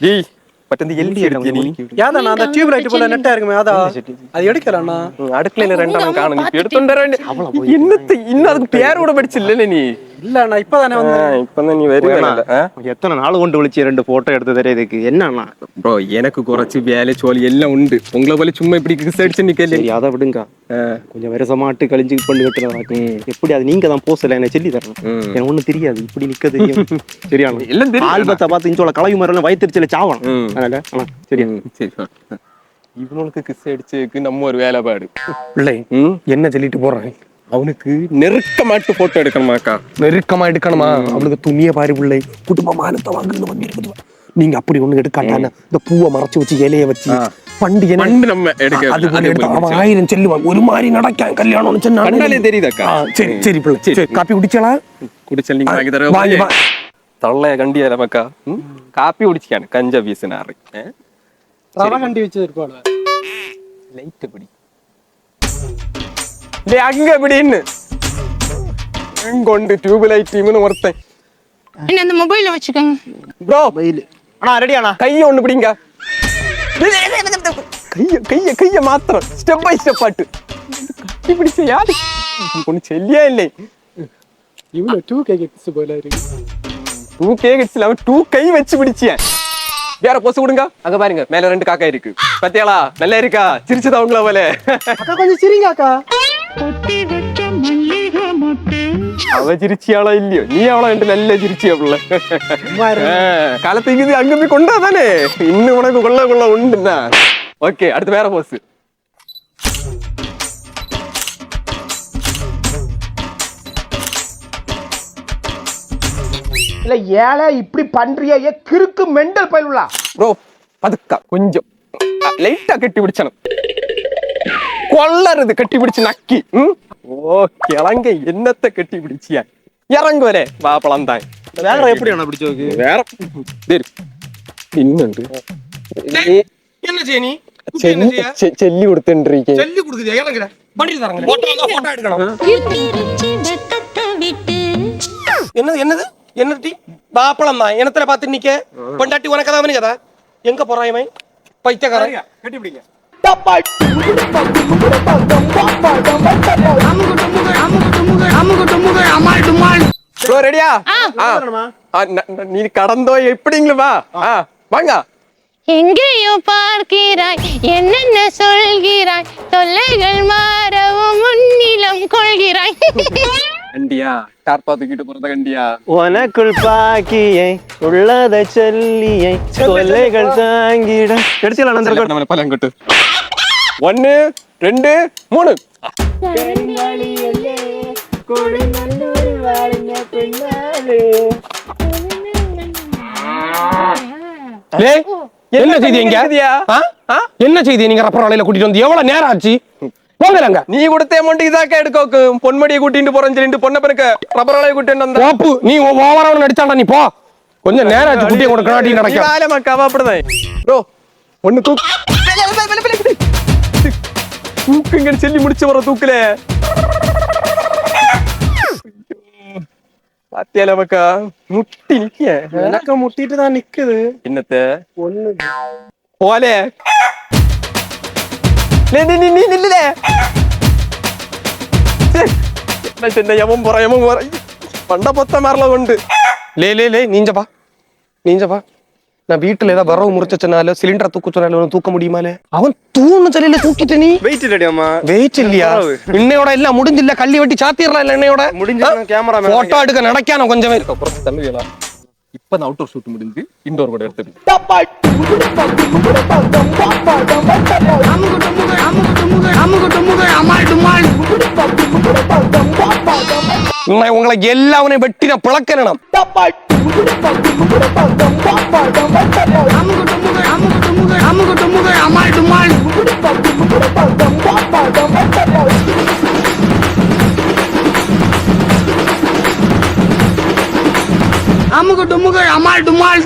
டேய். பட்டு எல்டி எடுத்தியா நீ. அந்த டியூப் லைட் போல நெட்டா இருக்குமே அதா அது எடுக்கலண்ணா. அடுக்கலையில ரெண்டாம் காணும் நீ எடுத்துட்டு என்னத்தை இன்னும் அதுக்கு பேர் கூட படிச்சில்ல நீ? இல்லண்ணா இப்பதானே ஆ, வந்து இப்பதான் நீ வருவேல எத்தனை நாள் கொண்டு விழிச்சு ரெண்டு போட்டோ எடுத்து தெரியறதுக்கு என்னண்ணா? ப்ரோ எனக்கு குறைச்சு வேலை சோழி எல்லாம் உண்டு. உங்களை போல சும்மா இப்படி கிஸ் அடிச்சு நிக்கல சரி அதை விடுங்க. கொஞ்சம் வருஷமாட்டு கழிஞ்சு பண்ணி வைக்கிறதா எப்படி அது நீங்க தான் போசல என்ன சொல்லி தரணும். எனக்கு ஒண்ணும் தெரியாது. இப்படி நிக்க தெரியும். சரியாண்ணா எல்லாம் தெரியும். ஆல்பத்தை பார்த்து இஞ்சோல கலவி மரம் வயிற்றுச்சல சாவணும். அதனால அண்ணா சரியா? சரி. இவனுக்கு கிஸ் அடிச்சதுக்கு நம்ம ஒரு வேலைப்பாடு பிள்ளை என்ன சொல்லிட்டு போறான் அவனுக்கு நெருக்கமாட்டு போட்டோ எடுக்கணுமாக்கா நெருக்கமா எடுக்கணுமா அவளுக்கு துணிய பாரு பிள்ளை குடும்ப மானத்தை வாங்குன்னு வந்து இருக்குது நீங்க அப்படி ஒண்ணு எடுக்காட்டான இந்த பூவை மறைச்சு வச்சு இலைய வச்சு ஆ. பண்டு என்ன பண்டு நம்ம எடுக்க அது போல அதே எடுத்தா போல அவன் ஆயிரம் செல்லுவான் ஒரு மாதிரி நடக்க கல்யாணம்னு சொன்னா கண்டாலே தெரியுதாக்கா ஆ, சரி சரி பிள்ளை சரி காப்பி குடிச்சலா കുടിച്ചാൽ നിങ്ങൾ വാങ്ങി വാങ്ങി, തരാം തള്ളയെ കണ്ടിയാ നമുക്ക കാപ്പി കുടിച്ചാണ് കഞ്ച പീസിനാറ് ரவை கண்டி வச்சு இருப்பாள் ലൈറ്റ് പിടി ഡേ അങ്ങ പിടിന്ന് കൊണ്ട് ട്യൂബ് ലൈറ്റ് ഇവന് ഒരുത്തൻ என்ன அந்த மொபைல வச்சுக்கோங்க ப்ரோ அண்ணா ரெடியாண்ணா കയ്യ കൊണ്ട് പിടിങ്ക കയ്യ കയ്യ കയ്യ മാത്രം സ്റ്റെപ്പ് ബൈ സ്റ്റെപ്പ് ആട്ട് കട്ടി പിടിച്ച യാത് ഒന്ന് ചെല്ലിയല്ലേ இவ்வளவு டூ கே கிட்ஸ் போல இருக்கு டூ கே கிட்ஸ்ல அவன் டூ கை வச்சு பிடிச்சியன் வேற பொசு கொடுங்க அங்க பாருங்க மேல ரெண்டு காக்கா இருக்கு பத்தியாளா நல்லா இருக்கா சிரிச்சதா உங்கள போல அக்கா கொஞ்சம் சிரிங்க அக்கா கொட்டி வச்ச மல்லிகை மொட்டு. அவ சிரிச்சியாளோ இல்லையோ? நீ அவளோ ரெண்டு நல்ல சிரிச்சிய பிள்ளை? காலத்துக்கு இது அங்க போய் கொண்டாதானே இன்னும் உனக்கு கொள்ள கொள்ள உண்டுண்ணா. ஓகே அடுத்து வேற போஸ் இல்ல ஏழை இப்படி பண்றிய ஏ கிறுக்கு மெண்டல் பயிலுலா ப்ரோ பதுக்கா கொஞ்சம். லைட்டா கட்டி பிடிச்சணும். கொள்ளறது கட்டி பிடிச்சு நக்கி ம்? ஓ கிழங்க என்னத்தை கட்டி பிடிச்சியா இறங்குவரே வாப்பழம் தான் வேற எப்படி அண்ணா பிடிச்ச வைக்கு വേറെ പിന്നുണ്ട് என்ன செய்ய நீ ചെല്ലി കൊടുത്തോണ്ടിരിക്കുക சொல்லி கொடுக்குது இறங்குற வண்டியில் தரங்க போட்டோ போட்டோ எடுக்கணும் திருச்சி வெக்கத்தை விட்டு என்னது என்னது என்ன டீ பாப்பளம் தான் இனத்துல பார்த்து நிக்க பொண்டாட்டி உனக்கு தான் கதா எங்க போறான் இவன் பைத்தியக்காரன் கட்டி பிடிங்க ப்ரோ ரெடியா நீ கடந்தோ ஆ, வாங்க. எங்கேயோ பார்க்கிறாய் என்னென்ன சொல்கிறாய் தொல்லைகள் மாறவும் முன்னிலம் கொள்கிறாய். கண்டியா? டார்பா தூக்கிட்டு போறத கண்டியா? உனக்குள் பாக்கியை உள்ளதை சொல்லியை தொல்லைகள் தாங்கிட. எடுத்துக்கலாம் நந்தர்கள் நம்ம பலம் கட்டு. ஒன்னு ரெண்டு மூணு. என்ன செய்தி எங்க? என்ன செய்தி நீங்க ரப்பர் வலையில கூட்டிட்டு வந்து? எவ்வளவு நேரம் ஆச்சு? போங்கலங்க. நீ கொடுத்த அமௌண்ட் இதாக்க எடுக்கோக்கு பொன்மடியை கூட்டிட்டு போறேன்னு சொல்லிட்டு பொண்ணை பிறக்க ரப்பர் வளைய கூட்டிட்டு வந்த. போப்பு நீ ஓவரவன் நடிச்சாண்டா நீ போ. கொஞ்சம் நேரம் ஆச்சு குட்டியை கூட கடாட்டி நடக்க. மக்காவா அப்படிதான். ப்ரோ ஒண்ணு தூக்கு தூக்குங்கன்னு சொல்லி முடிச்சு வர தூக்குல. பாத்தியால மக்கா முட்டி நிக்க எனக்கு முட்டிட்டு தான் நிக்குது. என்னத்த? ஒண்ணு പോലെ ലേ, നീ, നീ, നീ നില്ലില്ലേ? ഛെ, എന്നിട്ട് എന്നെ യമൻ പറ യമൻ പറ പണ്ട പൊത്ത മറല കൊണ്ട് லே லே லே நீஞ்சப்பா நீஞ்சப்பா நான் வீட்டுல ஏதாவது வரவு முறிச்சனால சிலிண்டரை தூக்க சொன்னால தூக்க முடியுமாலே அவன் தூணு சொல்லல தூக்கிட்ட நீ வெயிட் இல்லடியாமா வெயிட் இல்லையா இன்னையோட எல்லாம் முடிஞ்சில்ல கள்ளி வெட்டி சாத்திரலாம் இல்ல இன்னையோட முடிஞ்ச கேமரா போட்டோ எடுக்க நடக்கான கொஞ்சமே കുറച്ച് തള്ളുകയാ ഇപ്പൊ ഔട്ട്ഡോർ ഷൂട്ട് മുടിഞ്ഞ് ഇൻഡോർ കൂടെ എടുത്തിട്ട് இன்னை உங்களை எல்லாவனையும் வெட்டி நான். பிளக்கணும் அமுகு டுமுகு அமால் டுமால்.